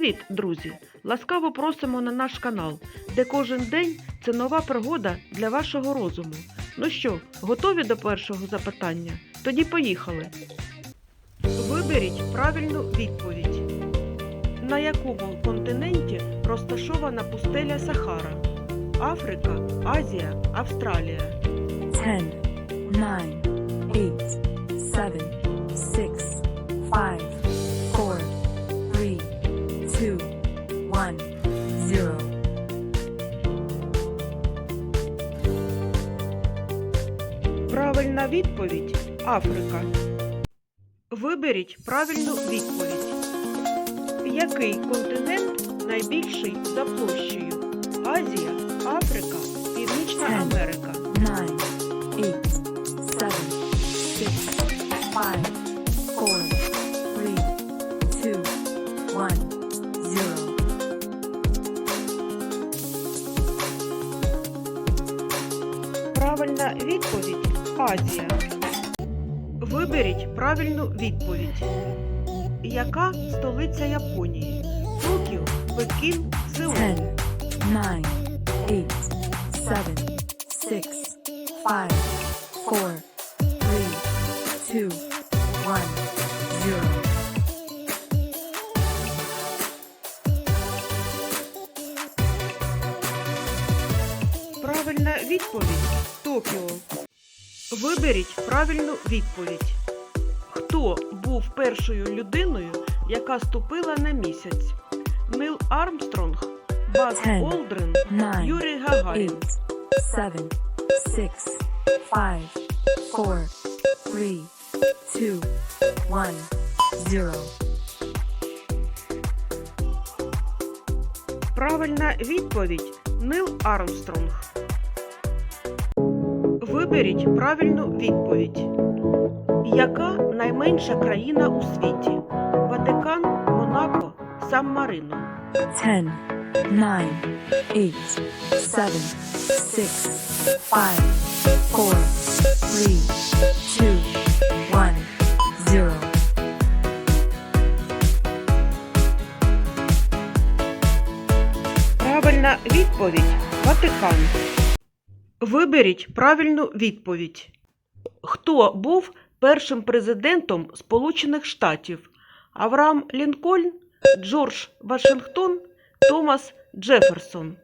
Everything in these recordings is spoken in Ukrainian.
Привіт, друзі! Ласкаво просимо на наш канал, де кожен день це нова пригода для вашого розуму. Ну що, готові до першого запитання? Тоді поїхали. Виберіть правильну відповідь. На якому континенті розташована пустеля Сахара? Африка, Азія, Австралія. 10, 9, 8, 7, 6, 5, 4, 3, 2, 1, 0. Правильна відповідь Африка. Виберіть правильну відповідь. Який континент найбільший за площею? Азія, Африка, Північна Ем. Америка. Відповідь Азія. Виберіть правильну відповідь. Яка столиця Японії? Токіо, Пекін, Сеул. 10, 9, 8, 7, 6, 5, 4, 3, 2, 1, 0. Правильна відповідь Токіо. Виберіть правильну відповідь. Хто був першою людиною, яка ступила на місяць? Нил Армстронг, Баз Ten, Олдрин, Юрій Гагарін. 7, 6, 5, 4, 3, 2, 1, 0. Правильна відповідь Нил Армстронг. Виберіть правильну відповідь. Яка найменша країна у світі? Ватикан, Монако, Сан-Марино. 10, 9, 8, 7, 6, 5, 4, 3, 2, 1, 0. Правильна відповідь Ватикан. Виберіть правильну відповідь. Хто був першим президентом Сполучених Штатів? Авраам Лінкольн, Джордж Вашингтон, Томас Джеферсон.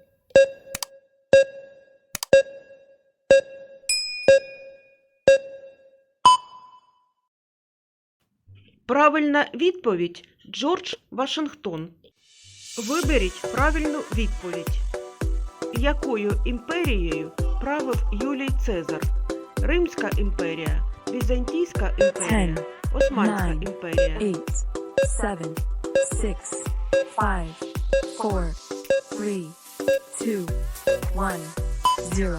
Правильна відповідь Джордж Вашингтон. Виберіть правильну відповідь. Якою імперією правив Юлій Цезар? Римська імперія, Візантійська імперія, Османська імперія. 8, 7, 6, 5, 4, 3, 2, 1, 0.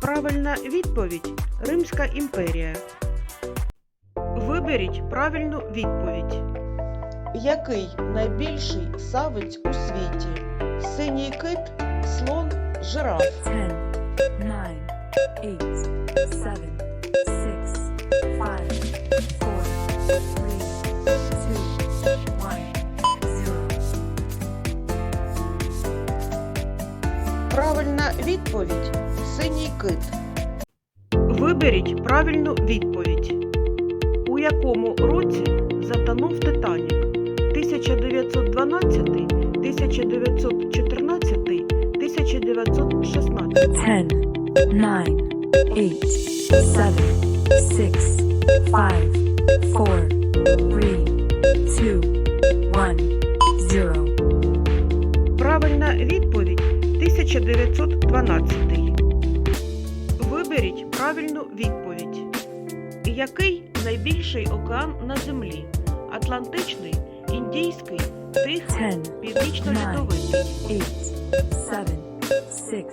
Правильна відповідь Римська імперія. Виберіть правильну відповідь. Який найбільший савець у світі? Синій кит, слон, жираф. 10, 9, 8, 7, 6, 5, 4, 3, 2, 1, 0. Правильна відповідь синій кит. Виберіть правильну відповідь. У якому році затонув Титанік? 1912, 1914, 1916. 10, 9, 8, 7, 6, 5, 4, 3, 2, 1, 0. Правильна відповідь 1912. Виберіть правильну відповідь. Який найбільший океан на землі? Атлантичний, Індійський, Тихий, Північно-Льодовитий. 8, 7, 6,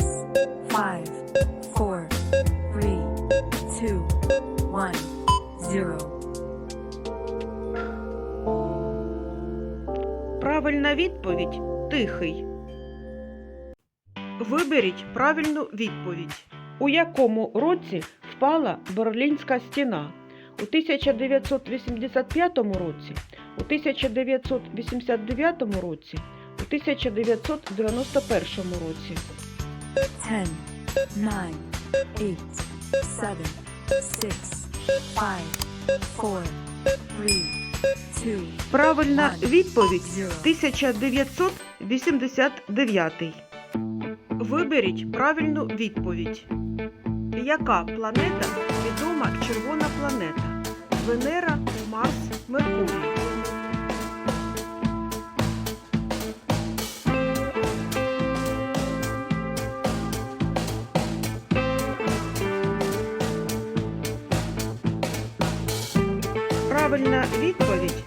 5, 4, 3, 2, 1, 0. Правильна відповідь Тихий. Виберіть правильну відповідь. У якому році впала Берлінська стіна? У 1985 році, у 1989 році, у 1991 році. 10, 9, 8, 7, 6, 5, 4, 3, 2, Правильна відповідь 0. 1989. Виберіть правильну відповідь. Яка планета відома червона планета? Венера, Марс, Меркурій. Правильна відповідь.